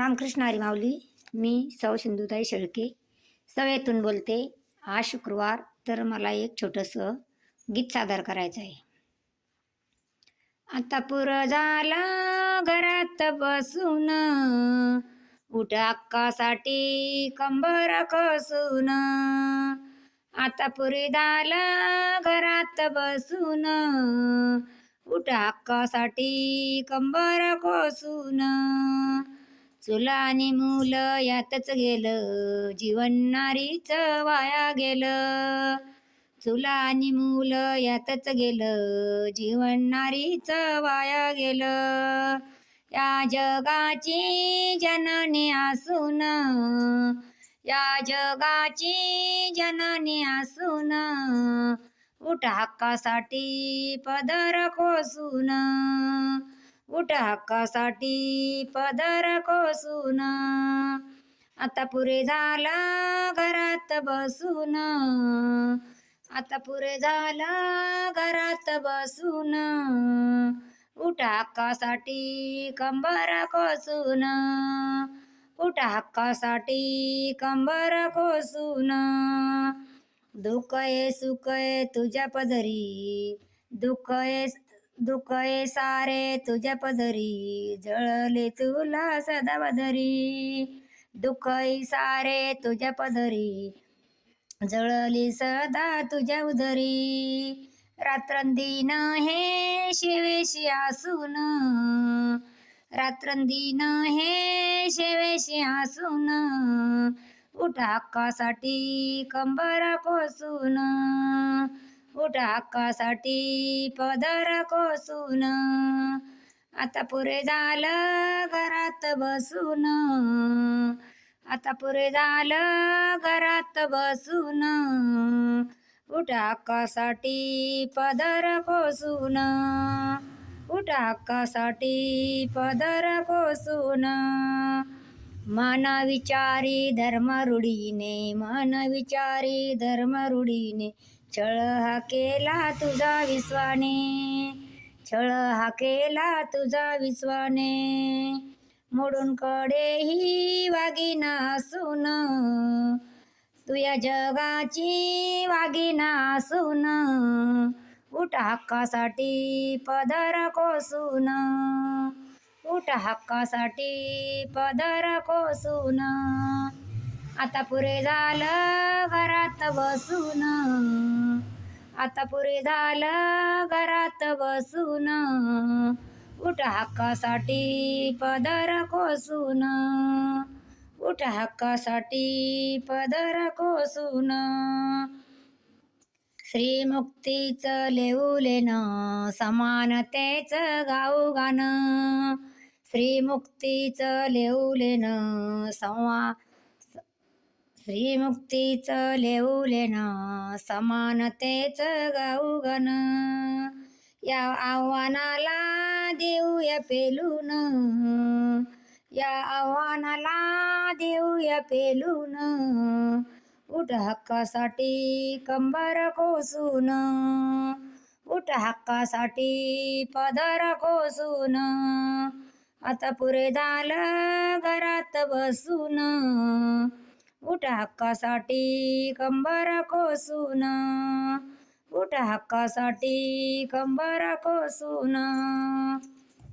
रामकृष्ण हरी माऊली मी सौ सिंधुताई शेळके. सवयेतून बोलते आज शुक्रवार तर मला एक छोटंसं गीत सादर करायचं आहे. आता पुरं झाला घरात बसून उठ कंबर कसून. आता पुरी झाला घरात बसून उठ हक्कासाठी कंबर कसून. चुला आणि मुलं यातच गेलं. जीवन नारीच वाया गेलं. चुला आणि मुलं यातच गेलं. जीवन नारीच वाया गेलं. या जगाची जननी असून या जगाची जननी असून उठ हक्कासाठी पदर कोसून उठ हक्कासाठी पदर कोसून. आता पुरे झाला घरात बसून. आता पुरे झाला घरात बसून. उठ हक्कासाठी कंबर कोसून. उठ हक्कासाठी कंबर कोसून. दुःख ये सुख ये तुझ्या पदरी. दुःख ये दुःख सारे तुझ्या पदरी जळले तुला सदा पदरी दुःख सारे तुझ्या पदरी जळली सदा तुझ्या उदरी. रात्रंदिन हे शिवेशी असून रात्रंदिन हे शेवेशी असून उठाकासाठी कंबरा कोसून. टाकासाठी पदर कोसून. आता पुरे झालं घरात बसून. आता पुरे झालं घरात बसून. उठाकासाठी पदर कोसून. उठाकासाठी पदर कोसून. मन विचारी धर्म रूढीने मन विचारी धर्म रूढीने छळ हा केला तुझा विश्वाने. छळ हा केला तुझा विश्वाने. मोडून कडेही वागिना सुन तुया जगाची वागिना सुन उठ हक्कासाठी पदर कोसून. उठ हक्कासाठी पदर कोसून. आता पुरे झालं घरात बसून. आता पुरे झालं घरात बसून. उठ हक्कासाठी पदर कोसून. उठ हक्कासाठी पदर कोसून. श्रीमुक्तीचं लेऊलेन समानतेचं गाऊ गाणं श्रीमुक्तीचं लेऊलेन संवा श्रीमुक्तीचं लेऊलेन समानतेच गाऊ या आव्हानाला देऊया पेलून. या आव्हानाला देऊया पेलून. उठ हक्कासाठी कंबर कोसून. उठ हक्कासाठी पदर कोसून. आता पुरे झालं घरात बसून. उठ हक्कासाठी कंबर कोसून. उठ हक्कासाठी कंबर कोसून.